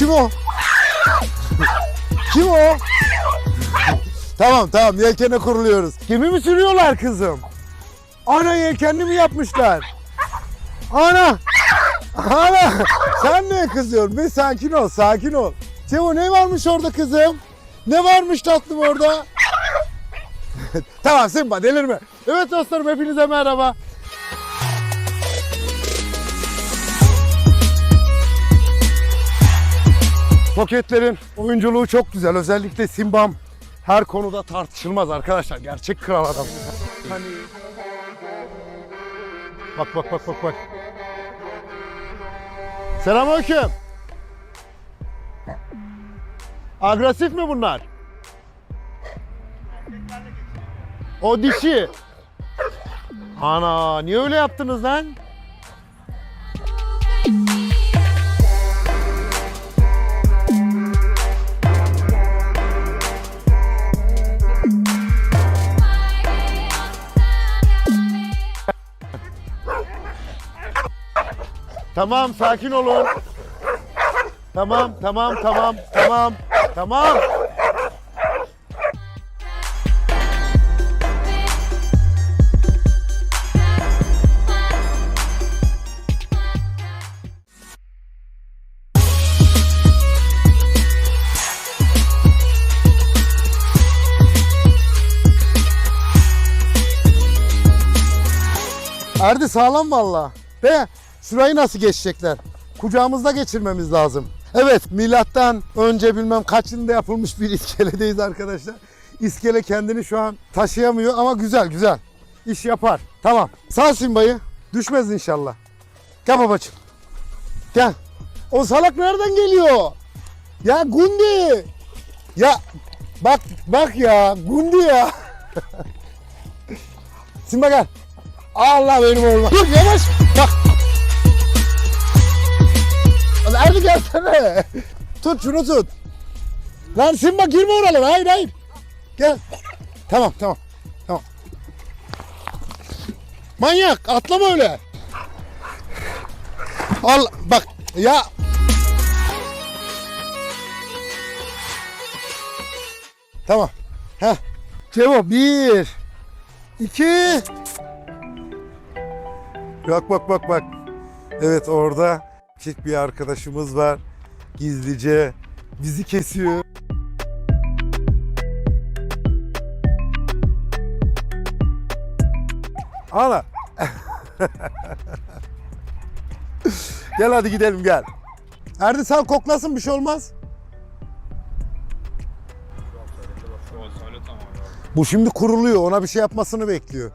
Kim o? Kim o? tamam tamam yelkene kuruluyoruz. Kimi mi sürüyorlar kızım? Ana yelkenli mi yapmışlar? Ana! Ana! Sen ne kızıyorsun? Bir sakin ol, sakin ol. Cevo ne varmış orada kızım? Ne varmış tatlım orada? tamam Simba delirme. Evet dostlarım hepinize merhaba. Poketlerin oyunculuğu çok güzel. Özellikle Simbam her konuda tartışılmaz arkadaşlar. Gerçek kral adam. Hani... Bak bak bak bak bak. Selamünaleyküm. Agresif mi bunlar? O dişi. Ana niye öyle yaptınız lan? Tamam sakin olun. Tamam tamam tamam tamam tamam. Erdi sağlam valla. Ve şurayı nasıl geçecekler? Kucağımızda geçirmemiz lazım. Evet milattan önce bilmem kaç yılında yapılmış bir iskeledeyiz arkadaşlar. İskele kendini şu an taşıyamıyor ama güzel güzel. İş yapar. Tamam. Sağ Simba'yı. Düşmez inşallah. Gel babacığım. Gel. O salak nereden geliyor? Ya Gundi. Ya bak bak ya Gundi ya. Simba gel. Allah benim oğlum. Dur yavaş. Bak. Gelsene. Tut şunu tut. Lan Simba girme oralara. Hayır hayır. Gel. Tamam tamam. Tamam. Manyak atlama öyle. Al bak ya. Tamam. Heh. Cevo bir. iki. Bak bak bak bak. Evet orada küçük bir arkadaşımız var. Gizlice bizi kesiyor. Ana. gel hadi gidelim gel. Erdi sal koklasın bir şey olmaz. Bu şimdi kuruluyor. Ona bir şey yapmasını bekliyor.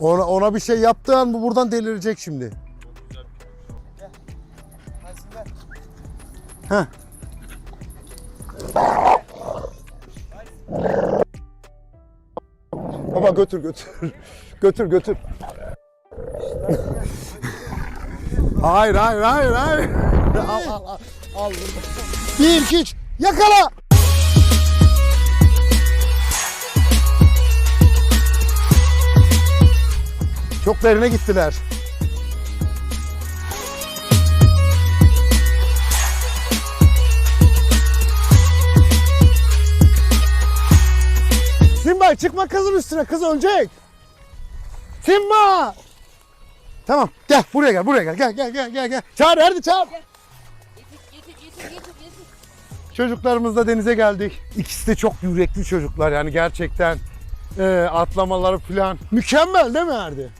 Ona, ona bir şey yaptığı an bu buradan delirecek şimdi. Heh. Baba götür götür. götür götür. hayır hayır hayır hayır. al al al. Al. Bir iki üç. Yakala. Çok derine gittiler. Simba çıkma kızın üstüne kız ölecek. Simba! Tamam gel buraya gel buraya gel gel gel gel gel gel. Çağır Erdi çağır. Getir, getir, getir, getir, getir. Çocuklarımızla denize geldik. İkisi de çok yürekli çocuklar yani gerçekten e, atlamaları falan mükemmel değil mi Erdi?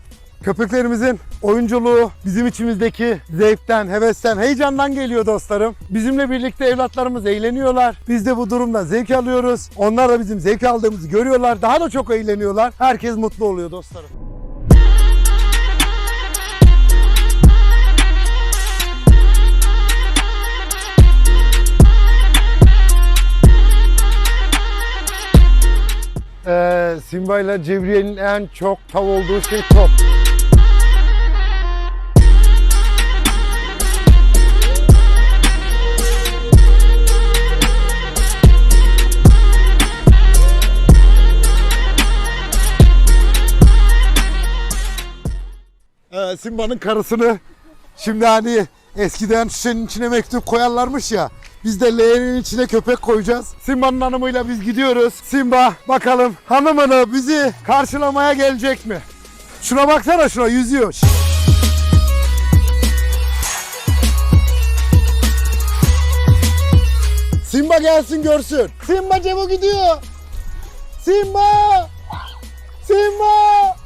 Köpeklerimizin oyunculuğu bizim içimizdeki zevkten, hevesten, heyecandan geliyor dostlarım. Bizimle birlikte evlatlarımız eğleniyorlar. Biz de bu durumdan zevk alıyoruz. Onlar da bizim zevk aldığımızı görüyorlar. Daha da çok eğleniyorlar. Herkes mutlu oluyor dostlarım. Ee, Simba ile Cevriye'nin en çok tav olduğu şey top. Simba'nın karısını şimdi hani Eskiden şişenin içine mektup koyarlarmış ya. Biz de leğenin içine köpek koyacağız. Simba'nın hanımıyla biz gidiyoruz. Simba bakalım hanımını bizi karşılamaya gelecek mi? Şuna baksana şuna yüzüyor. Simba gelsin görsün. Simba Cevo gidiyor. Simba! Simba!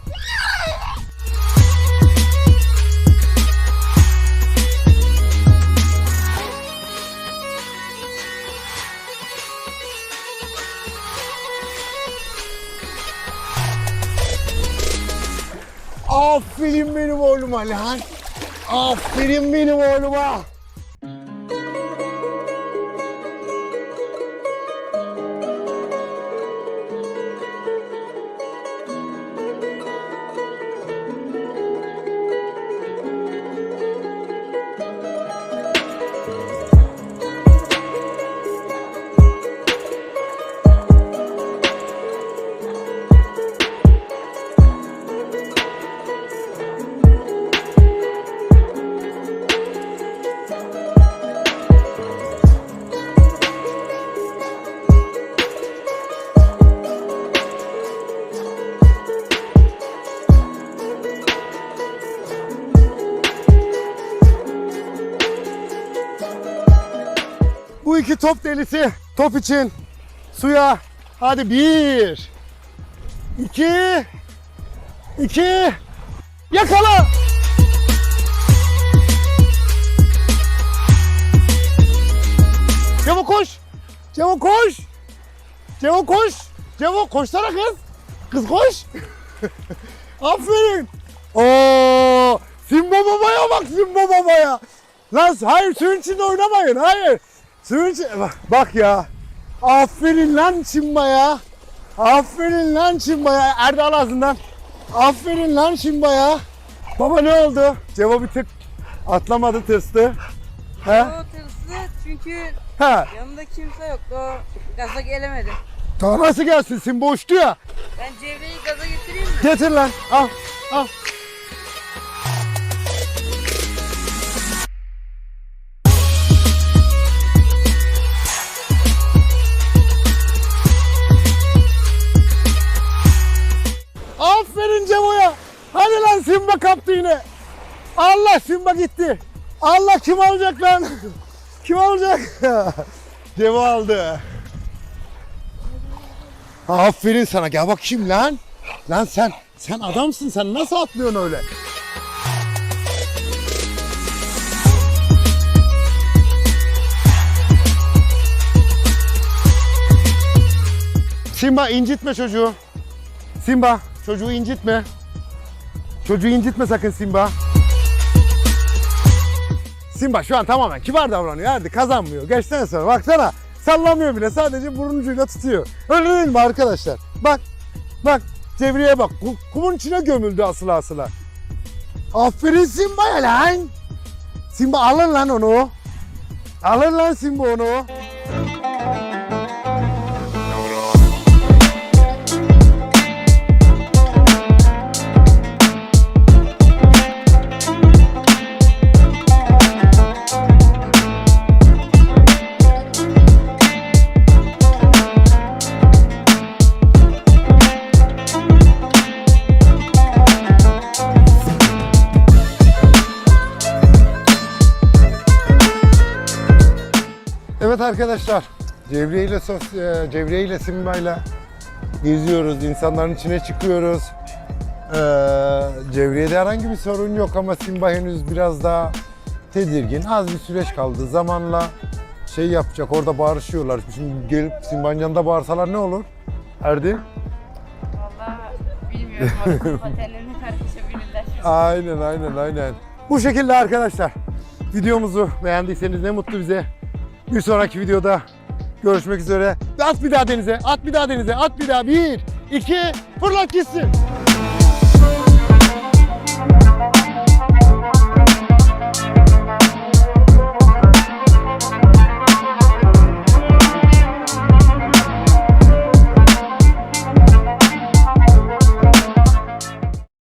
Oğluma lan. Aferin benim oğluma. İki top delisi top için suya. Hadi bir iki iki yakala! Cevo koş! Cevo koş! Cevo koş! Cevo koşsana kız! Kız koş! Aferin! Oo Simba babaya bak Simba babaya! Lan hayır suyun içinde oynamayın hayır İçinde bak, bak ya Aferin lan Simba ya Aferin lan Simba ya Erdal ağzından Aferin lan Simba ya Baba ne oldu? Cevo bir tık atlamadı tırstı. He? O tırsı çünkü Ha. yanında kimse yoktu. O gaza gelemedi. Daha nasıl gelsin? Simba uçtu ya. Ben Cevre'yi gaza getireyim mi? Getir lan. Al. Al. Simba kaptı yine. Allah Simba gitti. Allah kim alacak lan? Kim alacak? Cevo aldı. Aferin sana gel bakayım lan. Lan sen sen adamsın sen nasıl atlıyorsun öyle? Simba incitme çocuğu. Simba çocuğu incitme. Çocuğu incitme sakın Simba. Simba şu an tamamen kibar davranıyor. Hadi kazanmıyor. Geçten sonra baksana. Sallamıyor bile. Sadece burnucuyla tutuyor. Öyle değil mi arkadaşlar? Bak. Bak. Cevriye bak. Ku- Kumun içine gömüldü asıla asıla. Aferin Simba'ya lan. Simba alır lan onu. Alır lan Simba onu. Evet arkadaşlar, Cevriye ile e, Cevriye ile Simba ile geziyoruz, insanların içine çıkıyoruz. Ee, Cevriye'de herhangi bir sorun yok ama Simba henüz biraz daha tedirgin. Az bir süreç kaldı. Zamanla şey yapacak, orada bağırışıyorlar. Şimdi gelip Simba'nın yanında bağırsalar ne olur? Erdi? Vallahi bilmiyorum patenlerine karışabilirler. Aynen aynen aynen. Bu şekilde arkadaşlar. Videomuzu beğendiyseniz ne mutlu bize. Bir sonraki videoda görüşmek üzere. At bir daha denize, at bir daha denize, at bir daha. Bir, iki, fırlat gitsin.